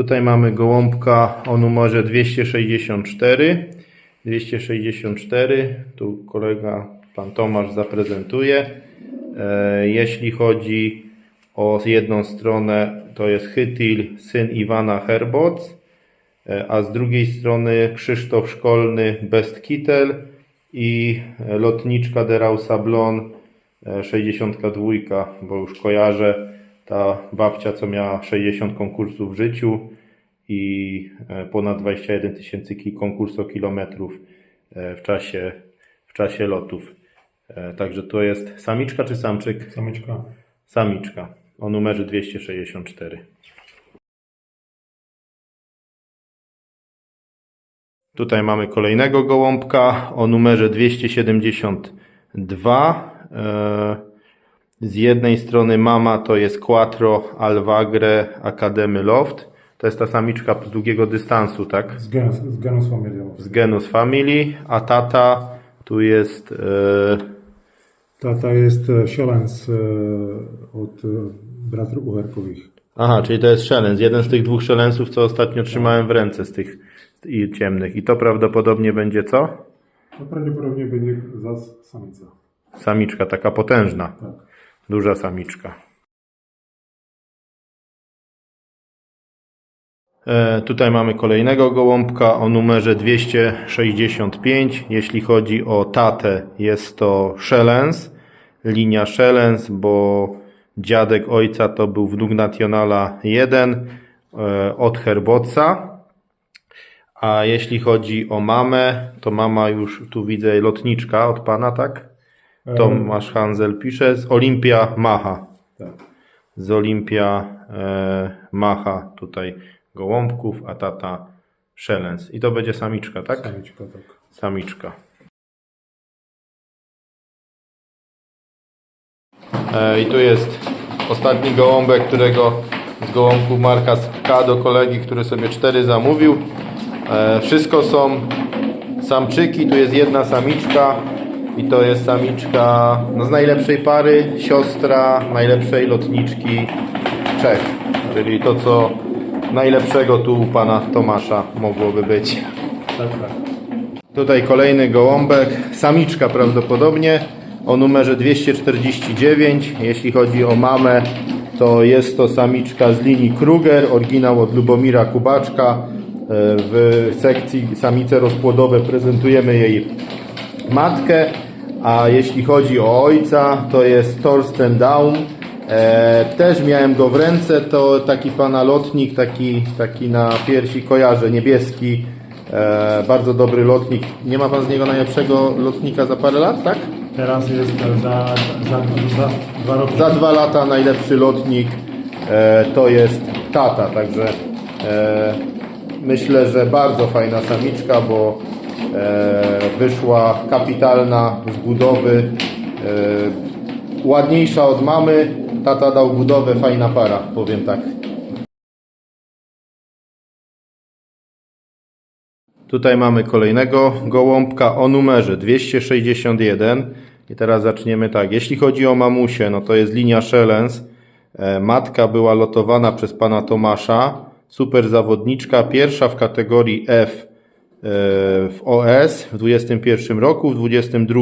Tutaj mamy gołąbka o numerze 264. 264. Tu kolega pan Tomasz zaprezentuje. E, Jeśli chodzi o jedną stronę, to jest Chytil, syn Iwana Herboc, e, a z drugiej strony Krzysztof Szkolny, Best Kittel i lotniczka Derau Sablon e, 62, bo już kojarzę ta babcia, co miała 60 konkursów w życiu i e, ponad 21 tysięcy ki- konkursokilometrów e, w czasie, w czasie lotów. E, Także to jest samiczka czy samczyk? Samyczka. Samiczka o numerze 264. Tutaj mamy kolejnego gołąbka o numerze 272. Z jednej strony mama to jest Quattro Alvagre Academy Loft. To jest ta samiczka z długiego dystansu, tak? Z genus, z genus familią. Z genus family, a tata tu jest e, Tata jest e, Siolens e, od e, bratrów Uherkovich. Aha, czyli to jest szelens. Jeden z tych dwóch szelensów, co ostatnio trzymałem w ręce z tych i ciemnych. I to prawdopodobnie będzie co? To prawdopodobnie będzie zas samica. Samiczka, taka potężna. Tak. Duża samiczka. E, tutaj mamy kolejnego gołąbka o numerze 265. Jeśli chodzi o tatę, jest to szelens. Linia szelens, bo dziadek ojca to był wnuk Nationala 1 e, od Herboca. A jeśli chodzi o mamę, to mama już tu widzę lotniczka od pana, tak? Tomasz Hanzel pisze z Olimpia Macha. Tak. Z Olimpia e, Macha tutaj gołąbków, a tata szelens. I to będzie samiczka, tak? Samiczka, tak. Samiczka. E, I tu jest ostatni gołąbek, którego z gołąbków Marka K do kolegi, który sobie cztery zamówił. E, wszystko są samczyki, tu jest jedna samiczka i to jest samiczka no, z najlepszej pary, siostra najlepszej lotniczki Czech. Czyli to, co najlepszego tu u pana Tomasza mogłoby być. Tak, tak. Tutaj kolejny gołąbek, samiczka prawdopodobnie o numerze 249. Jeśli chodzi o mamę, to jest to samiczka z linii Kruger, oryginał od Lubomira Kubaczka. E, W sekcji samice rozpłodowe prezentujemy jej matkę, a jeśli chodzi o ojca, to jest Torsten Daum. E, też miałem go w ręce, to taki pana lotnik, taki, taki na piersi kojarzę, niebieski, e, bardzo dobry lotnik. Nie ma pan z niego najlepszego lotnika za parę lat, tak? Teraz jest za, za, za dwa roki. Za dwa lata najlepszy lotnik e, to jest tata, także e, myślę, że bardzo fajna samiczka, bo wyszła kapitalna z budowy, e, ładniejsza od mamy, tata dał budowę, fajna para, powiem tak. Tutaj mamy kolejnego gołąbka o numerze 261 i teraz zaczniemy tak. Jeśli chodzi o mamusię, no to jest linia Szelens. E, Matka była lotowana przez pana Tomasza. Super zawodniczka, pierwsza w kategorii F e, w OS w 21 roku, w 22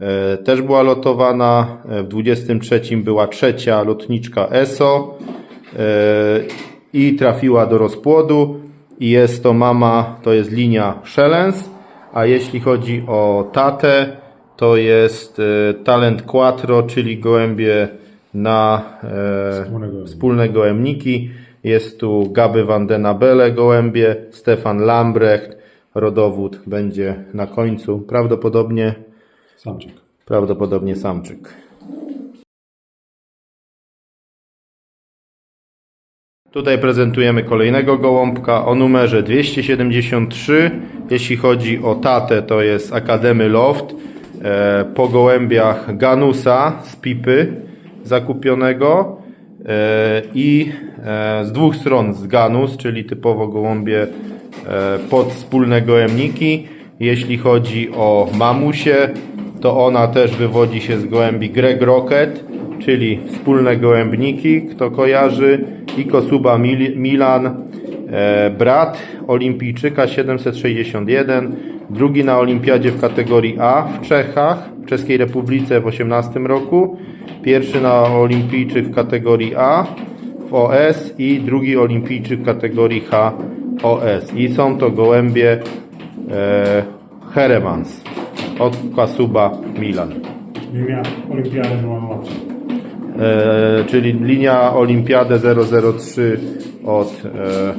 e, też była lotowana, e, w 23 była trzecia lotniczka ESO e, i trafiła do rozpłodu i jest to mama, to jest linia Szelens, a jeśli chodzi o tatę, to jest talent quattro, czyli gołębie na e, wspólne gołębniki. Jest tu Gaby van den Abele gołębie, Stefan Lambrecht, rodowód będzie na końcu, prawdopodobnie, Samczyk. prawdopodobnie samczyk. Tutaj prezentujemy kolejnego gołąbka o numerze 273. Jeśli chodzi o tatę, to jest Akademy Loft. E, po gołębiach Ganusa z Pipy zakupionego e, i e, z dwóch stron z Ganus, czyli typowo gołąbie pod wspólne gołębniki. Jeśli chodzi o mamusię, to ona też wywodzi się z gołębi Greg Rocket czyli wspólne gołębniki, kto kojarzy, i Kosuba Mil- Milan, e, brat olimpijczyka 761, drugi na olimpiadzie w kategorii A w Czechach, w Czeskiej Republice w 18 roku, pierwszy na olimpijczyk w kategorii A w OS i drugi olimpijczyk w kategorii H OS. I są to gołębie e, Heremans od Kasuba Milan. Linia Olimpiady 003. E, czyli linia Olimpiadę 003 od e,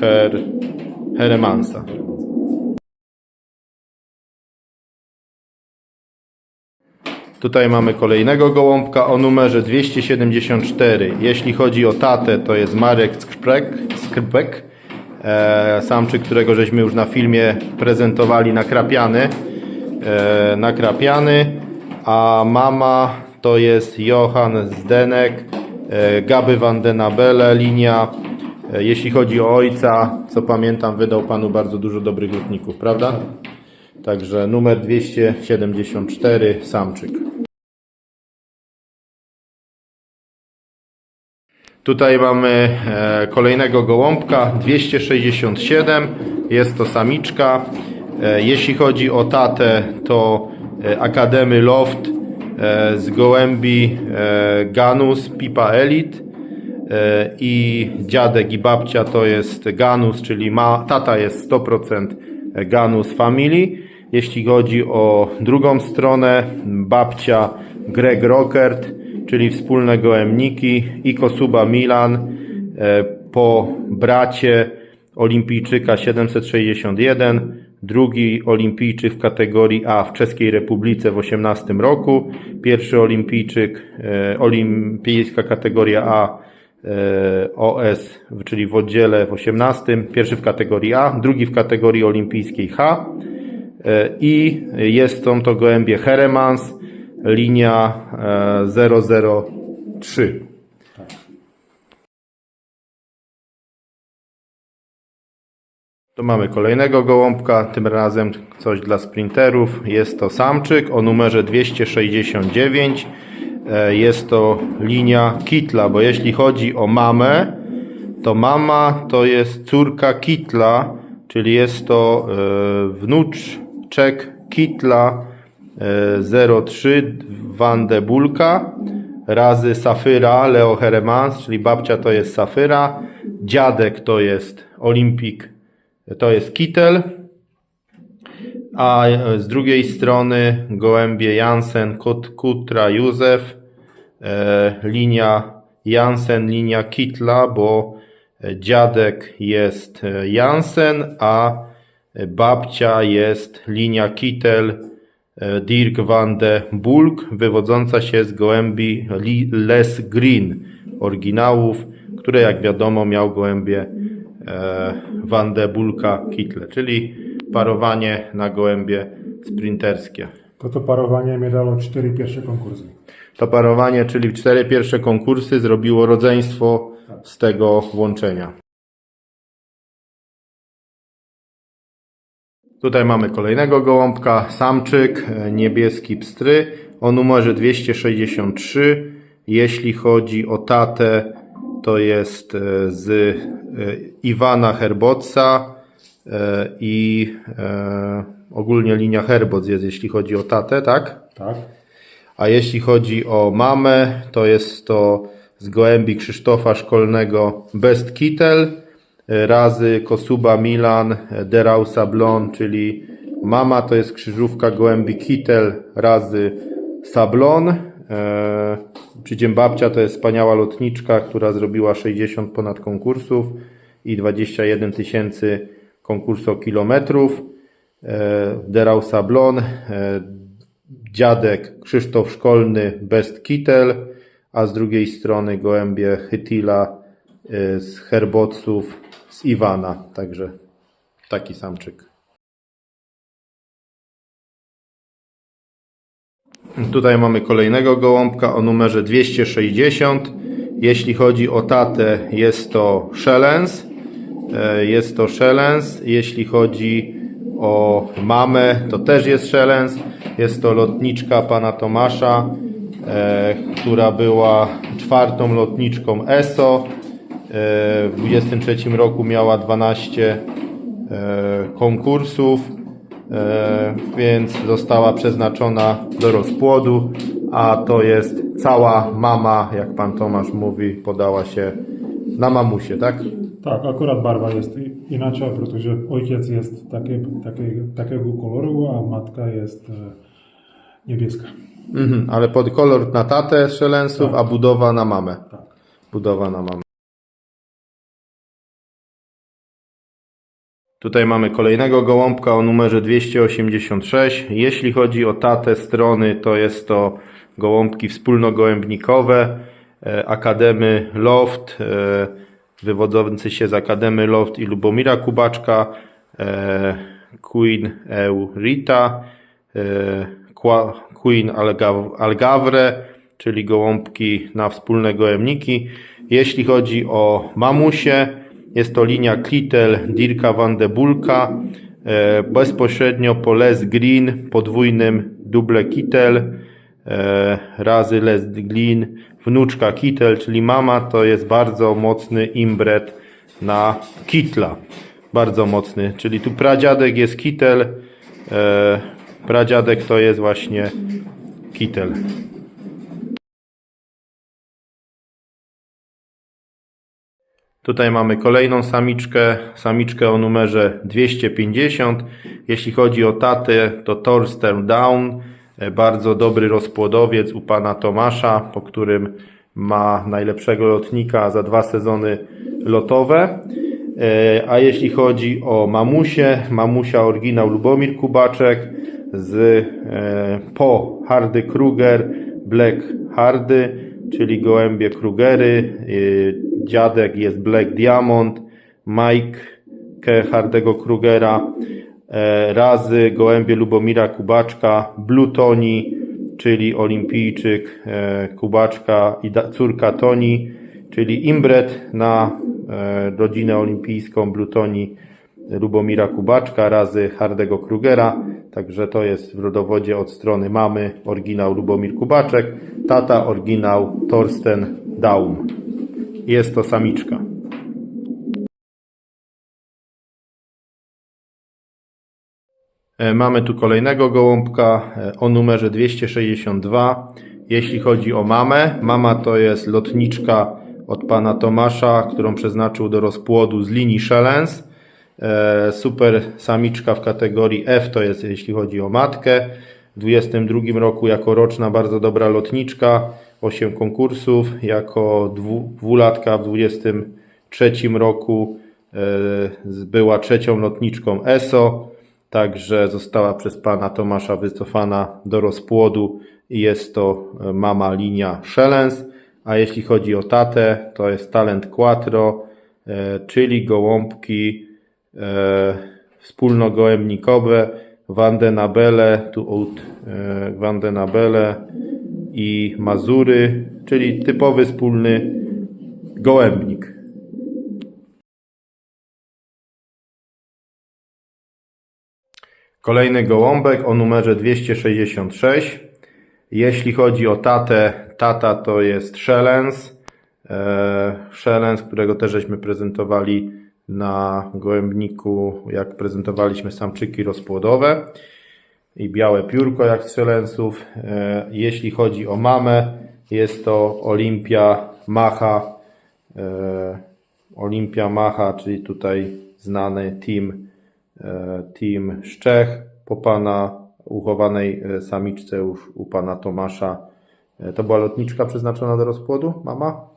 Her, Heremansa. Tutaj mamy kolejnego gołąbka o numerze 274. Jeśli chodzi o tatę, to jest Marek Skrpek, Skrpek samczyk, którego żeśmy już na filmie prezentowali nakrapiany, e, nakrapiany, a mama to jest Johan Zdenek, e, Gaby van den Abele, linia. E, jeśli chodzi o ojca, co pamiętam, wydał panu bardzo dużo dobrych lotników, prawda? Także numer 274, samczyk. Tutaj mamy e, kolejnego gołąbka 267. Jest to samiczka. E, jeśli chodzi o tatę, to e, Akademy Loft z gołębi Ganus Pipa Elite. I dziadek i babcia to jest Ganus, czyli ma, tata jest 100% Ganus Family. Jeśli chodzi o drugą stronę, babcia Greg Rockert, czyli wspólne gołębniki i Kosuba Milan e, po bracie olimpijczyka 761, drugi olimpijczyk w kategorii A w Czeskiej Republice w 18 roku, pierwszy olimpijczyk, e, olimpijska kategoria A e, OS, czyli w oddziale w 18, pierwszy w kategorii A, drugi w kategorii olimpijskiej H i jest są to gołębie Heremans, linia e, 003. Tu mamy kolejnego gołąbka, tym razem coś dla sprinterów. Jest to samczyk o numerze 269. E, Jest to linia Kitla, bo jeśli chodzi o mamę, to mama to jest córka Kitla, czyli jest to e, wnuczek Kitla e, 03 Van de Bulka razy Safyra Leo Heremans, czyli babcia to jest Safyra, dziadek to jest Olimpik, to jest Kittel, a z drugiej strony gołębie Jansen, Kutra, Józef, e, linia Jansen, linia Kitla, bo dziadek jest e, Jansen, a babcia jest linia Kittel, e, Dirk van de Bulk, wywodząca się z gołębi Les Green, oryginałów, które jak wiadomo miał gołębie e, van de Bulka Kittle, czyli parowanie na gołębie sprinterskie. Toto parowanie mnie dało cztery pierwsze konkursy. To parowanie, czyli cztery pierwsze konkursy, zrobiło rodzeństwo z tego włączenia. Tutaj mamy kolejnego gołąbka, samczyk, e, niebieski pstry o numerze 263. Jeśli chodzi o tatę, to jest e, z e, Iwana Herbotsa e, i ogólnie linia Herboc jest, jeśli chodzi o tatę, tak? Tak? A jeśli chodzi o mamę, to jest to z gołębi Krzysztofa Szkolnego Best Kittel razy Kosuba Milan Derau Sablon, czyli mama to jest krzyżówka gołębi Kittel razy Sablon. E, przy babcia to jest wspaniała lotniczka, która zrobiła 60 ponad konkursów i 21 tysięcy konkursu kilometrów. E, Derau Sablon, e, dziadek Krzysztof Szkolny Best Kittel, a z drugiej strony gołębie Hytila y, z Herboców z Iwana. Także taki samczyk. Tutaj mamy kolejnego gołąbka o numerze 260. Jeśli chodzi o tatę, jest to Szelens. E, Jest to Szelens. Jeśli chodzi o mamę, to też jest Szelens. Jest to lotniczka pana Tomasza e, która była czwartą lotniczką ESO. E, w 23 roku miała 12 e, konkursów, e, więc została przeznaczona do rozpłodu, a to jest cała mama, jak pan Tomasz mówi, podała się na mamusie, tak? Tak, akurat barwa jest inaczej, protože ojciec jest takie, takie, takiego koloru, a matka jest niebieska. Mhm, ale pod kolor na tatę szelensów, a budowa na mamę. Tak. Budowa na mamę. Tutaj mamy kolejnego gołąbka o numerze 286. Jeśli chodzi o tatę strony, to jest to gołąbki wspólnogołębnikowe e, Akademy Loft, e, wywodzący się z Akademy Loft i Lubomira Kubaczka, e, Queen Eurita, Queen Alga- Algavre, czyli gołąbki na wspólne gołębniki. Jeśli chodzi o mamusie, jest to linia Klitel Dirka van de Bulka, e, bezpośrednio po Les Green, podwójnym duble Kittel, e, razy Les Green, wnuczka Kittel, czyli mama, to jest bardzo mocny imbret na Kitla. Bardzo mocny, czyli tu pradziadek jest Kittel, e, pradziadek to jest właśnie Kittel. Tutaj mamy kolejną samiczkę, samiczkę o numerze 250. Jeśli chodzi o tatę, to Torsten Down, e, bardzo dobry rozpłodowiec u pana Tomasza, po którym ma najlepszego lotnika za dwa sezony lotowe. E, A jeśli chodzi o mamusię, mamusia oryginał Lubomir Kubaczek z e, po Hardy Kruger, Black Hardy, czyli gołębie Krugery, dziadek jest Black Diamond, Mike. Hardego Krugera, e, razy gołębie Lubomira Kubaczka, Blue Tony, czyli olimpijczyk e, Kubaczka i córka Toni, czyli imbret na e, rodzinę olimpijską Blue Tony Lubomira Kubaczka razy Hardego Krugera. Także to jest w rodowodzie od strony mamy oryginał Lubomir Kubaczek, tata oryginał Torsten Daum. Jest to samiczka. E, Mamy tu kolejnego gołąbka e, o numerze 262. Jeśli chodzi o mamę, mama to jest lotniczka od pana Tomasza, którą przeznaczył do rozpłodu z linii Shelens. E, Super samiczka w kategorii F to jest jeśli chodzi o matkę. W 22 roku jako roczna bardzo dobra lotniczka, 8 konkursów, jako dwu, dwulatka w 23 roku e, była trzecią lotniczką ESO, także została przez pana Tomasza wycofana do rozpłodu i jest to e, mama linia Shelens, a jeśli chodzi o tatę, to jest talent Quattro, e, czyli gołąbki wspólnogołębnikowe. Vandenabele, tu od Vandenabele i Mazury, czyli typowy wspólny gołębnik. Kolejny gołąbek o numerze 266. Jeśli chodzi o tatę, tata to jest Shelens. E, Shelens, którego też żeśmy prezentowali na gołębniku, jak prezentowaliśmy samczyki rozpłodowe i białe piórko jak Shelensów. E, Jeśli chodzi o mamę, jest to Olimpia Macha. E, Olimpia Macha, czyli tutaj znany team, e, team z Czech po pana uchowanej samiczce już u pana Tomasza. To była lotniczka przeznaczona do rozpłodu, mama?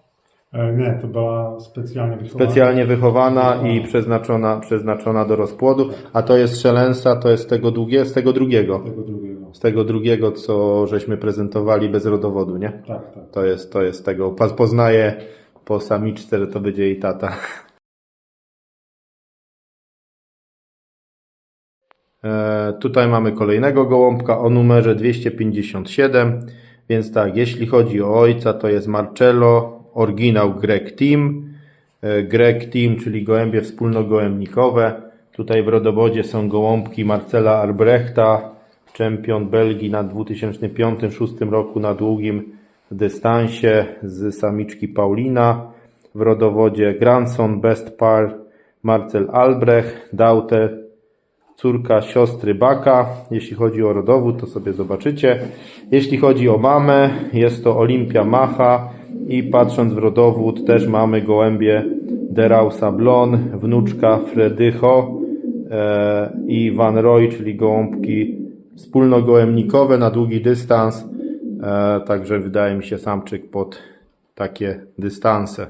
E, Nie, to była specjalnie wychowana. Specjalnie wychowana i przeznaczona, przeznaczona do rozpłodu, a to jest szelensa, to jest z tego, długie, z tego drugiego. Tego drugiego. Z tego drugiego, co żeśmy prezentowali bez rodowodu, nie? Tak, tak. To jest, to jest tego. Poznaję po samiczce, że to będzie jej tata. E, tutaj mamy kolejnego gołąbka o numerze 257. Więc tak, jeśli chodzi o ojca, to jest Marcello, oryginał Greg Team. E, Greg Team, czyli gołębie wspólnogołębnikowe. Tutaj w rodowodzie są gołąbki Marcela Arbrechta, czempion Belgii na 2005-2006 roku na długim dystansie z samiczki Paulina. W rodowodzie Grandson, Best Par, Marcel Albrecht, Daute, córka siostry Baka. Jeśli chodzi o rodowód, to sobie zobaczycie. Jeśli chodzi o mamę, jest to Olimpia Macha i patrząc w rodowód też mamy gołębie Derau Sablon, wnuczka Fredycho e, i Van Roy, czyli gołąbki wspólnogołębnikowe na długi dystans. E, także wydaje mi się samczyk pod takie dystanse.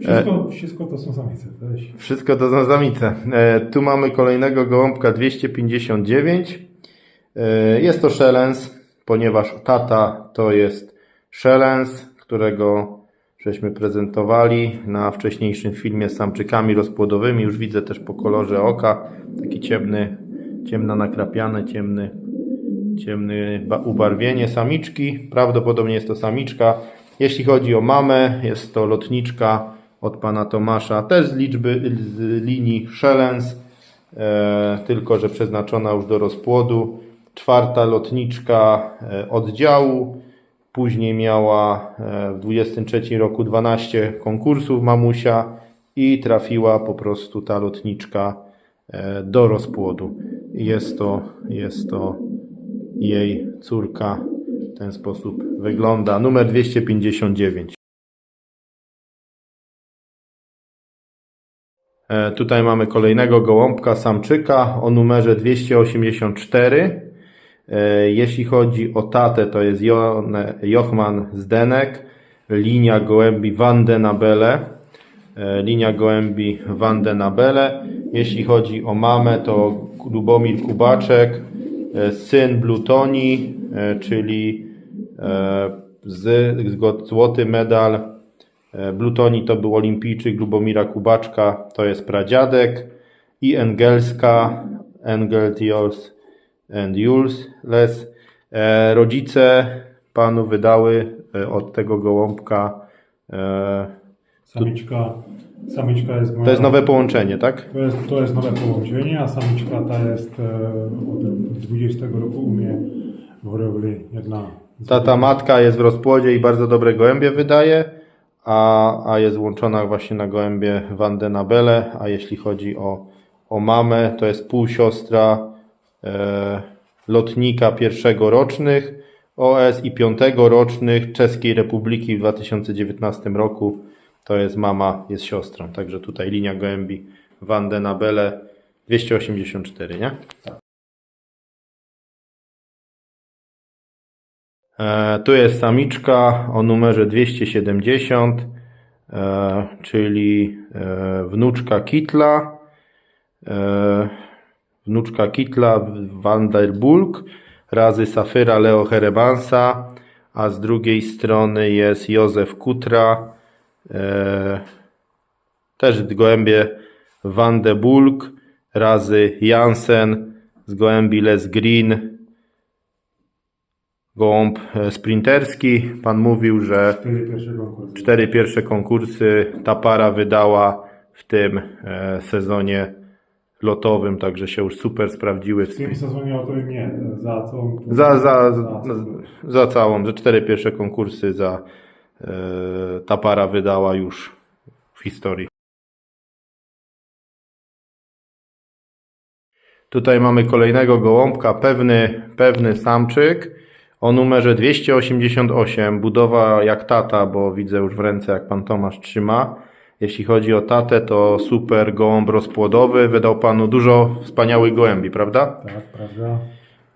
Wszystko, wszystko to są samice. Weź. Wszystko to są samice. E, tu mamy kolejnego gołąbka 259. E, jest to szelens, ponieważ tata to jest szelens, którego żeśmy prezentowali na wcześniejszym filmie z samczykami rozpłodowymi. Już widzę też po kolorze oka taki ciemny, ciemna nakrapiane, ciemny, ciemny ba- ubarwienie samiczki. Prawdopodobnie jest to samiczka. Jeśli chodzi o mamę, jest to lotniczka od pana Tomasza, też z liczby z linii Szelens, e, tylko że przeznaczona już do rozpłodu. Czwarta lotniczka e, oddziału. Później miała e, w 23 roku 12 konkursów mamusia i trafiła po prostu ta lotniczka e, do rozpłodu. Jest to, jest to jej córka. W ten sposób wygląda. Numer 259. E, Tutaj mamy kolejnego gołąbka samczyka o numerze 284. E, Jeśli chodzi o tatę, to jest Jo- Jochman Zdenek, linia gołębi Van den Abele. E, Linia gołębi Van den Abele. Jeśli chodzi o mamę, to Lubomir Kubaczek, e, syn Blutoni, czyli z, złoty medal Blutoni to był olimpijczyk Lubomira Kubaczka, to jest pradziadek. I Engelska, Engelt Jules and Jules Les. E, Rodzice panu wydały e, od tego gołąbka. e, Samiczka, samiczka jest moja... To jest nowe połączenie, tak? To jest, to jest nowe połączenie, a samiczka ta jest od 20 roku u mnie w hodowli jedna. z- Tata matka jest w rozpłodzie i bardzo dobre gołębie wydaje, a, a jest włączona właśnie na gołębie Van den Abele, a jeśli chodzi o, o mamę, to jest półsiostra lotnika pierwszego rocznych OS i piątego rocznych Czeskiej Republiki w 2019 roku. To jest mama, jest siostrą, także tutaj linia gołębi Van den Abele 284, nie? E, Tu jest samiczka o numerze 270, e, czyli e, wnuczka Kitla, e, wnuczka Kitla Vanderbulk razy Safyra Leo Herebansa, a z drugiej strony jest Józef Kutra, e, też gołębie Van de Bulk razy Jansen z gołębi Les Green, gołąb e, sprinterski. Pan mówił, że Cztery pierwsze konkursy. cztery pierwsze konkursy ta para wydała w tym e, sezonie lotowym, także się już super sprawdziły. W tym sezonie to nie, za za, za, za, za, za całą, za cztery pierwsze konkursy za e, ta para wydała już w historii. Tutaj mamy kolejnego gołąbka, pewny, pewny samczyk o numerze 288. Budowa jak tata, bo widzę już w ręce jak pan Tomasz trzyma. Jeśli chodzi o tatę, to super gołąb rozpłodowy. Wydał panu dużo wspaniałych gołębi, prawda? Tak, prawda?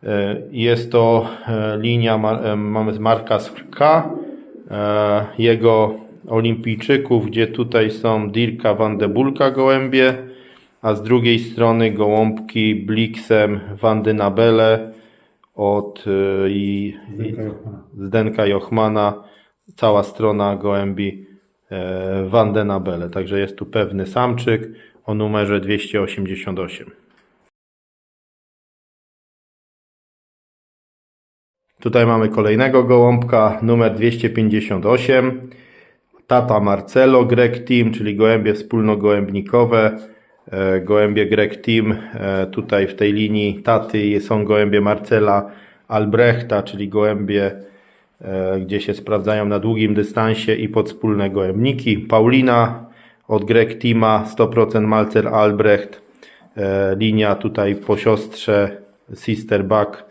E, Jest to e, linia, e, mamy z Marka K, jego olimpijczyków, gdzie tutaj są Dirka van de Bulka gołębie, a z drugiej strony gołąbki Blixem van den Abele od i, Zdenka Jochmana. Cała strona gołębi van den Abele. Także jest tu pewny samczyk o numerze 288. Tutaj mamy kolejnego gołąbka, numer 258. Tata Marcelo, Greg Team, czyli gołębie wspólnogołębnikowe. e, gołębie Greg Team. E, Tutaj w tej linii taty są gołębie Marcela Albrechta, czyli gołębie, e, gdzie się sprawdzają na długim dystansie i podspólne gołębniki. Paulina od Greg Teama 100% Malcer Albrecht. E, Linia tutaj po siostrze Sister Buck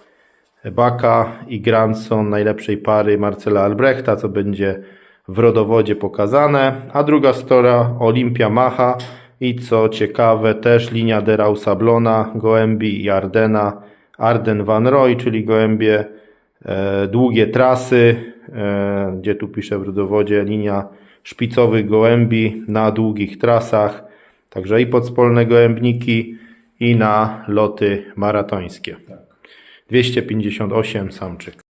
Baka i grandson najlepszej pary Marcela Albrechta, co będzie w rodowodzie pokazane, a druga stora Olimpia Macha i co ciekawe też linia Derau Sablona, Gołębi i Ardena, Arden Van Roy, czyli gołębie e, długie trasy, e, gdzie tu piszę w rodowodzie linia szpicowych gołębi na długich trasach, także i podspolne gołębniki i na loty maratońskie. 258 samczyk.